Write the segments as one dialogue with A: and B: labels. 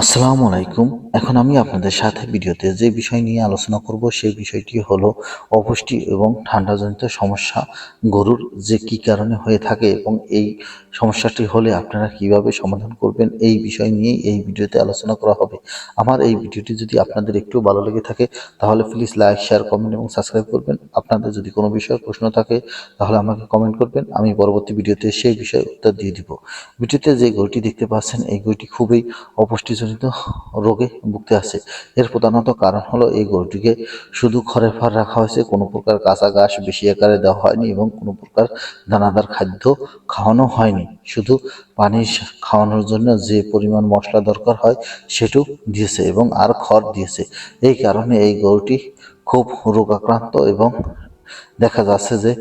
A: আসসালামু আলাইকুম। এখন আমি আপনাদের সাথে ভিডিওতে যে বিষয় নিয়ে আলোচনা করব, সেই বিষয়টি হলো অপুষ্টি এবং ঠান্ডাজনিত সমস্যা। গরুর যে কি কারণে হয়ে থাকে এবং এই সমস্যাটি হলে আপনারা কীভাবে সমাধান করবেন, এই বিষয় নিয়ে এই ভিডিওতে আলোচনা করা হবে। আমার এই ভিডিওটি যদি আপনাদের একটু ভালো লেগে থাকে, তাহলে প্লিজ লাইক শেয়ার কমেন্ট এবং সাবস্ক্রাইব করবেন। আপনাদের যদি কোনো বিষয়ে প্রশ্ন থাকে, তাহলে আমাকে কমেন্ট করবেন। আমি পরবর্তী ভিডিওতে সেই বিষয়ে উত্তর দিয়ে দিব। ভিডিওতে যে গরুটি দেখতে পাচ্ছেন, এই গরুটি খুবই অপুষ্টিজনিত রোগে ভুগতে আছে এর প্রধানত কারণ হলো এই গরুটিকে শুধু খড়ের ফার রাখা হয়েছে, কোনো প্রকার কাঁচা ঘাস বেশি আকারে দেওয়া হয়নি এবং কোনো প্রকার দানাদার খাদ্য খাওয়ানো হয়নি। শুধু পানি খাওয়ানোর জন্য যে পরিমাণ মশলা দরকার হয় সেটু দিয়েছে এবং আর খড় দিয়েছে। এই কারণে এই গরুটি খুব রোগাক্রান্ত এবং দেখা যাচ্ছে যে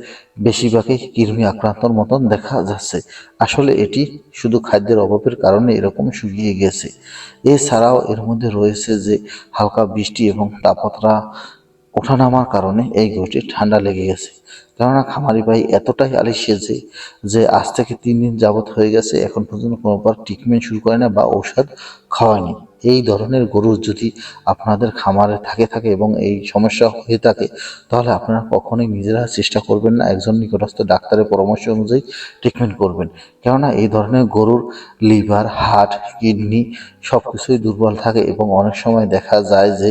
A: বেশিরভাগই কৃমি আক্রান্তর মতন দেখা যাচ্ছে। আসলে এটি শুধু খাদ্যের অভাবের কারণে এরকম শুকিয়ে গেছে। এছাড়াও এর মধ্যে রয়েছে যে হালকা বৃষ্টি এবং তাপমাত্রা ওঠানামার কারণে এই গরুটি ঠান্ডা লেগে গেছে। কেননা খামারি ভাই এতটাই আলিসিয়েছে যে আজ থেকে তিন দিন যাবৎ হয়ে গেছে, এখন পর্যন্ত কোনোবার ট্রিটমেন্ট শুরু করে না বা ঔষধ খাওয়ায়নি। এই ধরনের গরু যদি আপনাদের খামারে থাকে থাকে এবং এই সমস্যা হয়ে থাকে, তাহলে আপনারা কখনোই নিজেরা চেষ্টা করবেন না, একজন নিকটস্থ ডাক্তারের পরামর্শ অনুযায়ী ট্রিটমেন্ট করবেন। কেননা এই ধরনের গরুর লিভার হার্ট কিডনি সব কিছুই দুর্বল থাকে এবং অনেক সময় দেখা যায় যে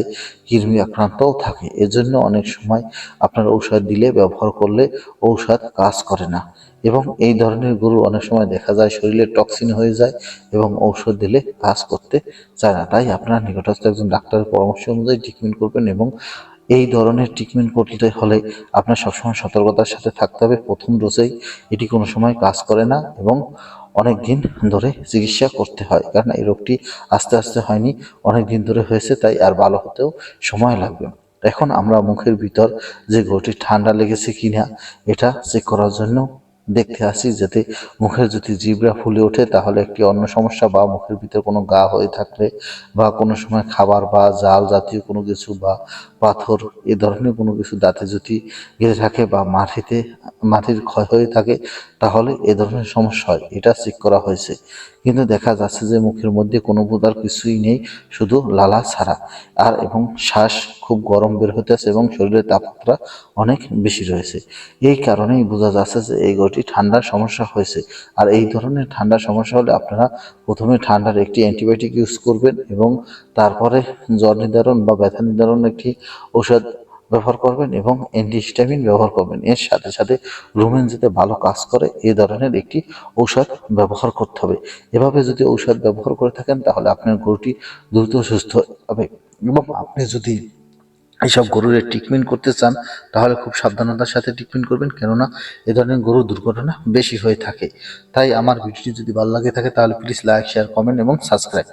A: কৃমি আক্রান্তও থাকে। এজন্য অনেক সময় আপনার ঔষধ দিলে, ব্যবহার করলে ঔষধ কাজ করে না। এবং এই ধরনের গরু অনেক সময় দেখা যায় শরীরে টক্সিন হয়ে যায় এবং ঔষধ দিলে কাজ করতে চায় না। তাই আপনার নিকটস্থ একজন ডাক্তারের পরামর্শ অনুযায়ী ট্রিটমেন্ট করবেন এবং এই ধরনের ট্রিটমেন্ট করতে হলে আপনার সবসময় সতর্কতার সাথে থাকতে হবে। প্রথম ডোজেই এটি কোনো সময় কাজ করে না এবং অনেক দিন ধরে চিকিৎসা করতে হয় কারণ এই রোগটি আস্তে আস্তে হয়নি, অনেক দিন ধরে হয়েছে তাই আর ভালো হতেও সময় লাগবে এখন আমরা মুখের ভিতর যে গরুটি ঠান্ডা লেগেছে কিনা এটা চেক করার জন্য দেখতে আসি যাতে মুখের যদি জিবরা ফুলে ওঠে, তাহলে একটি অন্য সমস্যা বা মুখের ভিতরে কোনো গা হয়ে থাকলে বা কোনো সময় খাবার বা জাল জাতীয় কোনো কিছু বা পাথর, এ ধরনের কোনো কিছু দাঁতে যদি গেড়ে থাকে বা মাটিতে, মাটির ক্ষয় হয়ে থাকে, তাহলে এ ধরনের সমস্যা হয়। এটা চেক করা হয়েছে। কিন্তু দেখা যাচ্ছে যে মুখের মধ্যে কোনো প্রকার কিছুই নেই, শুধু লালা ছাড়া। আর এবং শ্বাস খুব গরম বের হতেছে এবং শরীরের তাপমাত্রা অনেক বেশি রয়েছে। এই কারণেই বোঝা যাচ্ছে যে এই গরুটি ঠান্ডার সমস্যা হয়েছে। আর এই ধরনের ঠান্ডার সমস্যা হলে আপনারা প্রথমে ঠান্ডার একটি অ্যান্টিবায়োটিক ইউজ করবেন এবং তারপরে জ্বর নির্ধারণ বা ব্যথা নির্ধারণ একটি ঔষধ ব্যবহার করবেন এবং অ্যান্টিহিস্টামিন ব্যবহার করবেন। এর সাথে সাথে রুমেন যাতে ভালো কাজ করে এই ধরনের একটি ঔষধ ব্যবহার করতে হবে। এভাবে যদি ঔষধ ব্যবহার করে থাকেন তাহলে আপনার গরুটি দ্রুত সুস্থ হবে এবং আপনি যদি এইসব গরুরে ট্রিটমেন্ট করতে চান, তাহলে খুব সাবধানতার সাথে ট্রিটমেন্ট করবেন। কেননা এ ধরনের গরু দুর্ঘটনা বেশি হয়ে থাকে। তাই আমার ভিডিওটি যদি ভালো লাগে থাকে, তাহলে প্লিজ লাইক শেয়ার কমেন্ট এবং সাবস্ক্রাইব